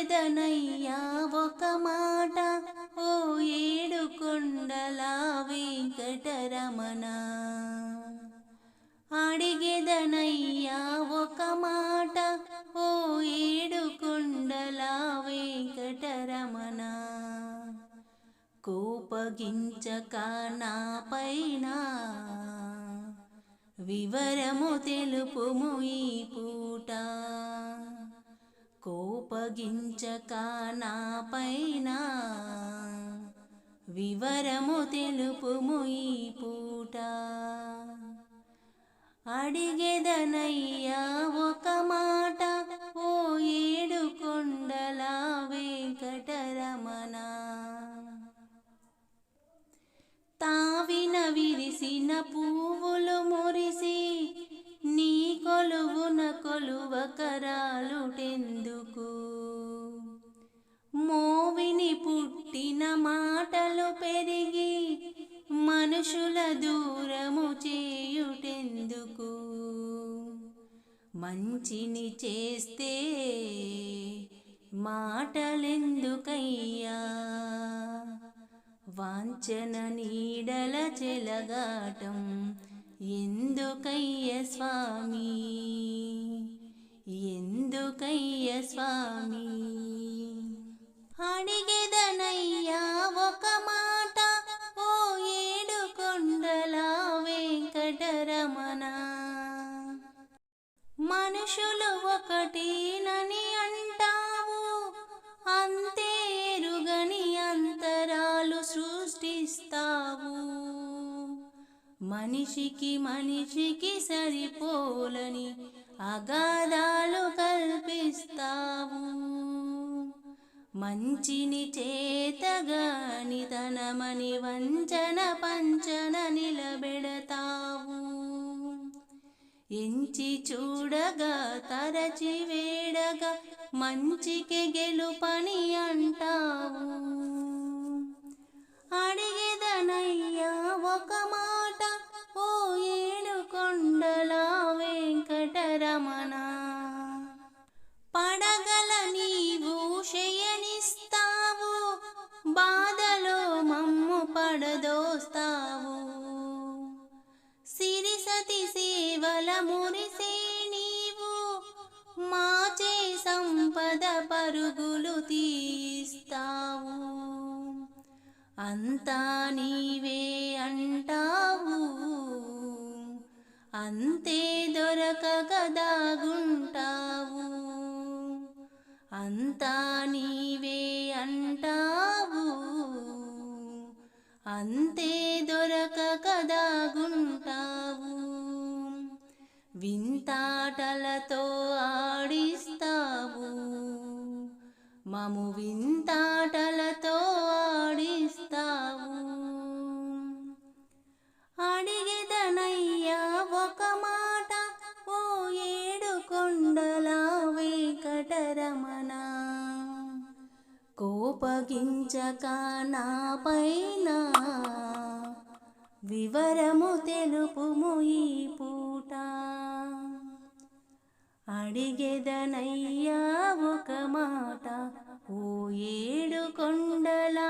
అడిగెదనయ్యా ఒక మాట. ఓ ఏడు కొండల వెంకటరమణ. అడిగెదనయ్యా ఒక మాట. ఓ ఏడు కొండల వెంకటరమణ. కోపగించక నా పైన వివరము తెలుపుము ఈ పూట. అప్పగించక నా పైన? వివరము తెలుపుము ఈ పూట. అడిగెదనయ్యా ఒక మాట ఓ ఏడు కొండల వెంకటరమణ. తావిన విరిసిన పువ్వులు మురిసి నీ కొలువున కొలువకరాలుటెందుకు మోవిని పుట్టిన మాటలు పెరిగి మనుషుల దూరము చేయుటెందుకు? మంచిని చేస్తే మాటలెందుకయ్యా? వాంఛన నీడల చెలగాటం ఎందుకయ్య స్వామి? ఎందుకయ్య స్వామి? మనుషులు ఒకటేనని అంటావు. అంతేరుగని అంతరాలు సృష్టిస్తావు. మనిషికి మనిషికి సరిపోలని అగాధాలు కల్పిస్తావు. మంచిని చేతగాని తనమని వంచన పంచన నిలబెడతావు. ఎంచి చూడగా తరచి వేడగా మంచికి గెలుపని అంటావు. అడిగేదనయ్యా ఒక మాట ఓ ఏడు కొండల వెంకటరమణ. పడగల నీవు శయనిస్తావు బాధలో మమ్ము పడదో మురిసే నీవు మాచే సంపద పరుగులు తీస్తావు. అంతా నీవే అంటావు అంతే దొరకక దాగుంటావు అంతా నీవే అంటావు అంతే దొరక వింతాటలతో ఆడిస్తావు. మము వింతాటలతో ఆడిస్తావు. అడిగెదనయ్యా ఒక మాట. ఓ ఏడు కొండల వెంకటరమణ. కోపగించక నా పైన వివరము తెలుపుము ఈ అడిగెదనయ్యా ఒక మాట. ఓ ఏడు కొండలా